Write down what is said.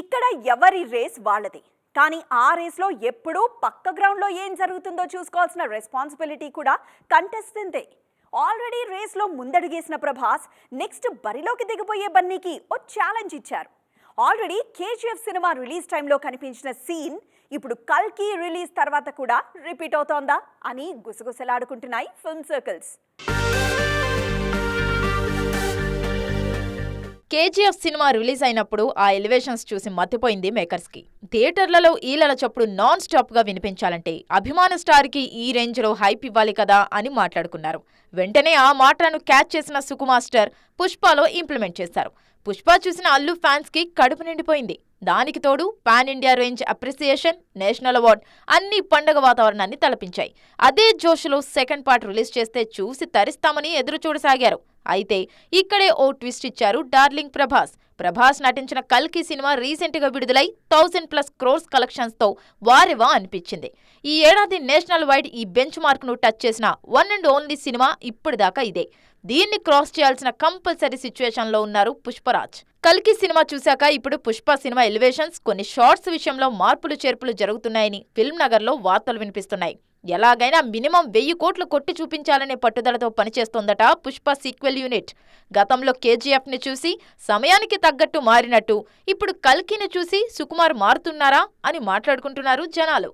ఇక్కడ ఎవరి రేస్ వాళ్ళది? కానీ ఆ రేస్లో ఎప్పుడూ పక్క గ్రౌండ్లో ఏం జరుగుతుందో చూసుకోవాల్సిన రెస్పాన్సిబిలిటీ కూడా కంటెస్టెంటే ఆల్రెడీ రేస్లో ముందడుగేసిన ప్రభాస్ నెక్స్ట్ బరిలోకి దిగిపోయే బన్నీకి ఓ ఛాలెంజ్ ఇచ్చారు. ఆల్రెడీ కేజీఎఫ్ సినిమా రిలీజ్ టైంలో కనిపించిన సీన్ ఇప్పుడు కల్కి రిలీజ్ తర్వాత కూడా రిపీట్ అవుతోందా అని గుసగుసలాడుకుంటున్నాయి film circles KGF cinema release అయినప్పుడు ఆ ఎలివేషన్స్ చూసి మతిపోయింది మేకర్స్కి. థియేటర్లలో ఈలల చప్పుడు నాన్ స్టాప్గా వినిపించాలంటే అభిమాన స్టార్కి ఈ రేంజ్లో హైప్ ఇవ్వాలి కదా అని మాట్లాడుకున్నారు. వెంటనే ఆ మాటను క్యాచ్ చేసిన సుకుమాస్టర్ పుష్పలో ఇంప్లిమెంట్ చేశారు. పుష్ప చూసిన అల్లు ఫ్యాన్స్కి కడుపు నిండిపోయింది. దానికి తోడు pan India range appreciation national award అన్ని పండగ వాతావరణాన్ని తలపించాయి. అదే జోష్లో సెకండ్ పార్ట్ రిలీజ్ చేస్తే చూసి తరిస్తామని ఎదురు చూడసాగారు అయితే ఇక్కడే ఓ ట్విస్ట్ ఇచ్చారు డార్లింగ్ ప్రభాస్. ప్రభాస్ నటించిన కల్కి సినిమా రీసెంట్గా విడుదలై థౌసండ్ ప్లస్ క్రోర్స్ కలెక్షన్స్తో వారెవా అనిపించింది. ఈ ఏడాది నేషనల్ వైడ్ ఈ బెంచ్ మార్క్ను టచ్ చేసిన వన్ అండ్ ఓన్లీ సినిమా ఇప్పటిదాకా ఇదే. దీన్ని క్రాస్ చేయాల్సిన కంపల్సరీ సిచ్యువేషన్లో ఉన్నారు పుష్పరాజ్. కల్కి సినిమా చూశాక ఇప్పుడు పుష్ప సినిమా ఎలివేషన్స్ కొన్ని షార్ట్స్ విషయంలో మార్పులు చేర్పులు జరుగుతున్నాయని ఫిల్మ్ నగర్లో వార్తలు వినిపిస్తున్నాయి. ఎలాగైనా మినిమం వెయ్యి కోట్లు కొట్టి చూపించాలనే పట్టుదలతో పనిచేస్తోందట పుష్ప సీక్వెల్ యూనిట్. గతంలో కేజీఎఫ్ని చూసి సమయానికి తగ్గట్టు మారినట్టు. ఇప్పుడు కల్కిని చూసి సుకుమార్ మారుతున్నారా అని మాట్లాడుకుంటున్నారు జనాలు.